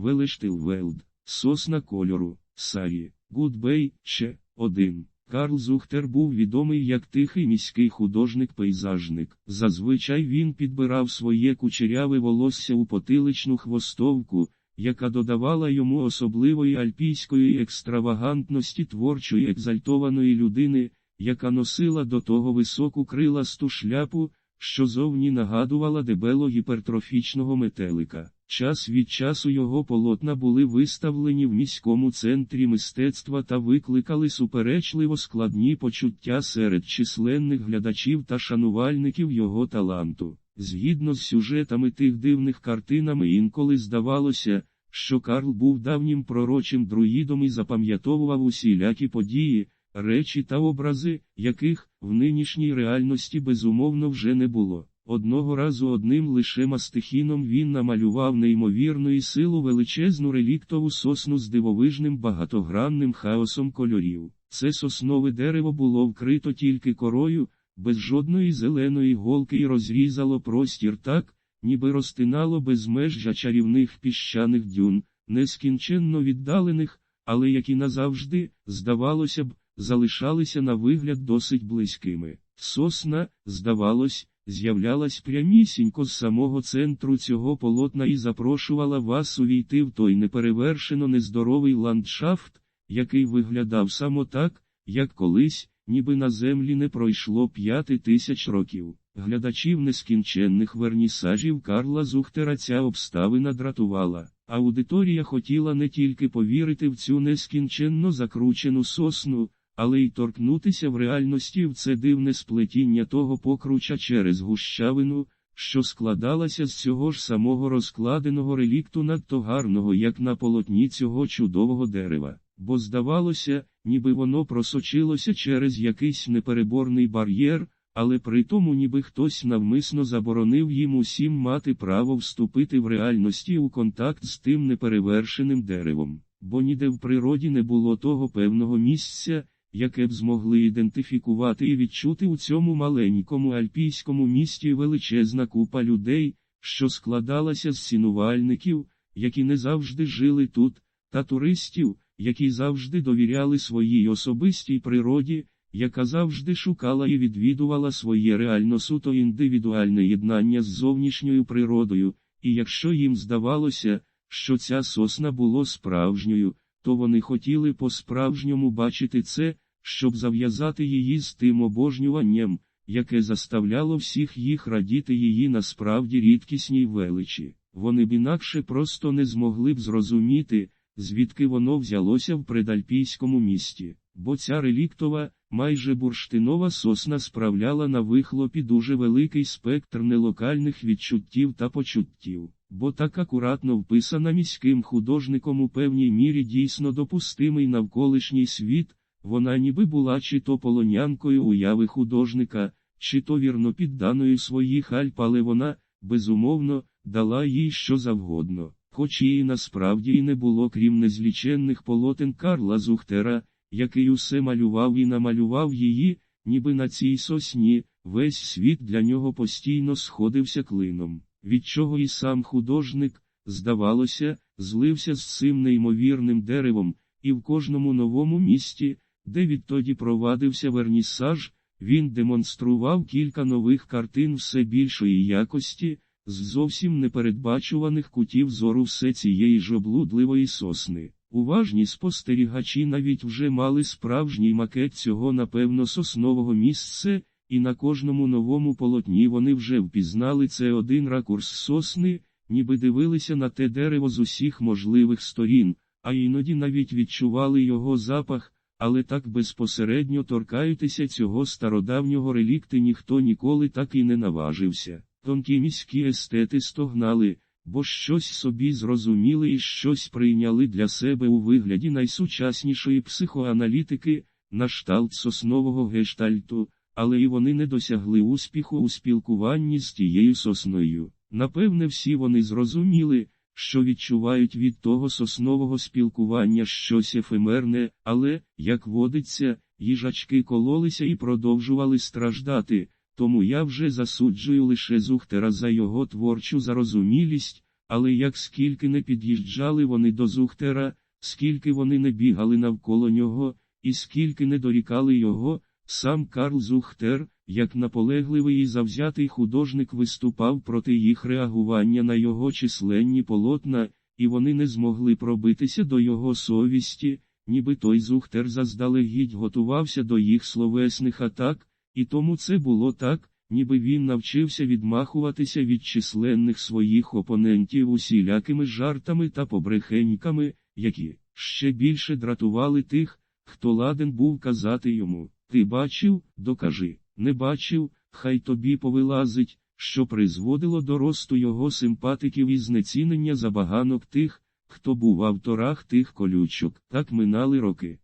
Велештилвелд, Сосна кольору, Сарі, Гудбей, Че, 1. Карл Зухтер був відомий як тихий міський художник-пейзажник. Зазвичай він підбирав своє кучеряве волосся у потиличну хвостовку, яка додавала йому особливої альпійської екстравагантності творчої екзальтованої людини, яка носила до того високу криласту шляпу, що зовні нагадувала дебело гіпертрофічного метелика. Час від часу його полотна були виставлені в міському центрі мистецтва та викликали суперечливо складні почуття серед численних глядачів та шанувальників його таланту. Згідно з сюжетами тих дивних картинами інколи здавалося, що Карл був давнім пророчим друїдом і запам'ятовував усілякі події, речі та образи, яких в нинішній реальності безумовно вже не було. Одного разу одним лише мастихіном він намалював неймовірної силу величезну реліктову сосну з дивовижним багатогранним хаосом кольорів. Це соснове дерево було вкрито тільки корою, без жодної зеленої голки і розрізало простір так, ніби розтинало безмежжя чарівних піщаних дюн, нескінченно віддалених, але які назавжди, здавалося б, залишалися на вигляд досить близькими. Сосна, здавалось, з'являлась прямісінько з самого центру цього полотна і запрошувала вас увійти в той неперевершено нездоровий ландшафт, який виглядав само так, як колись, ніби на землі не пройшло п'яти тисяч років. Глядачів нескінченних вернісажів Карла Зухтера ця обставина дратувала. Аудиторія хотіла не тільки повірити в цю нескінченно закручену сосну, але й торкнутися в реальності в це дивне сплетіння того покруча через гущавину, що складалася з цього ж самого розкладеного релікту надто гарного, як на полотні цього чудового дерева, бо здавалося, ніби воно просочилося через якийсь непереборний бар'єр, але при тому ніби хтось навмисно заборонив їм усім мати право вступити в реальності у контакт з тим неперевершеним деревом, бо ніде в природі не було того певного місця, яке б змогли ідентифікувати і відчути у цьому маленькому альпійському місті величезна купа людей, що складалася з цінувальників, які не завжди жили тут, та туристів, які завжди довіряли своїй особистій природі, яка завжди шукала і відвідувала своє реально суто індивідуальне єднання з зовнішньою природою, і якщо їм здавалося, що ця сосна була справжньою, то вони хотіли по-справжньому бачити це, щоб зав'язати її з тим обожнюванням, яке заставляло всіх їх радіти її насправді рідкісній величі. Вони б інакше просто не змогли б зрозуміти, звідки воно взялося в предальпійському місті, бо ця реліктова, майже бурштинова сосна справляла на вихлопі дуже великий спектр нелокальних відчуттів та почуттів бо так акуратно вписана міським художником у певній мірі дійсно допустимий навколишній світ, вона ніби була чи то полонянкою уяви художника, чи то вірно підданою своїх альп, але вона, безумовно, дала їй що завгодно, хоч її насправді і не було крім незліченних полотен Карла Зухтера, який усе малював і намалював її, ніби на цій сосні, весь світ для нього постійно сходився клином від чого і сам художник, здавалося, злився з цим неймовірним деревом, і в кожному новому місті, де відтоді провадився вернісаж, він демонстрував кілька нових картин все більшої якості, з зовсім непередбачуваних кутів зору все цієї ж облудливої сосни. Уважні спостерігачі навіть вже мали справжній макет цього, напевно, соснового місця, і на кожному новому полотні вони вже впізнали це один ракурс сосни, ніби дивилися на те дерево з усіх можливих сторін, а іноді навіть відчували його запах, але так безпосередньо торкаючися цього стародавнього релікти ніхто ніколи так і не наважився. Тонкі міські естети стогнали, бо щось собі зрозуміли і щось прийняли для себе у вигляді найсучаснішої психоаналітики, на шталт соснового гештальту але і вони не досягли успіху у спілкуванні з тією сосною. Напевне, всі вони зрозуміли, що відчувають від того соснового спілкування щось ефемерне, але, як водиться, їжачки кололися і продовжували страждати, тому я вже засуджую лише Зухтера за його творчу зарозумілість, але як скільки не під'їжджали вони до Зухтера, скільки вони не бігали навколо нього, і скільки не дорікали його, сам Карл Зухтер, як наполегливий і завзятий художник виступав проти їх реагування на його численні полотна, і вони не змогли пробитися до його совісті, ніби той Зухтер заздалегідь готувався до їх словесних атак, і тому це було так, ніби він навчився відмахуватися від численних своїх опонентів усілякими жартами та побрехеньками, які ще більше дратували тих, хто ладен був казати йому Ти бачив, докажи, не бачив, хай тобі повилазить, що призводило до росту його симпатиків і знецінення забаганок тих, хто був авторах тих колючок. Так минали роки.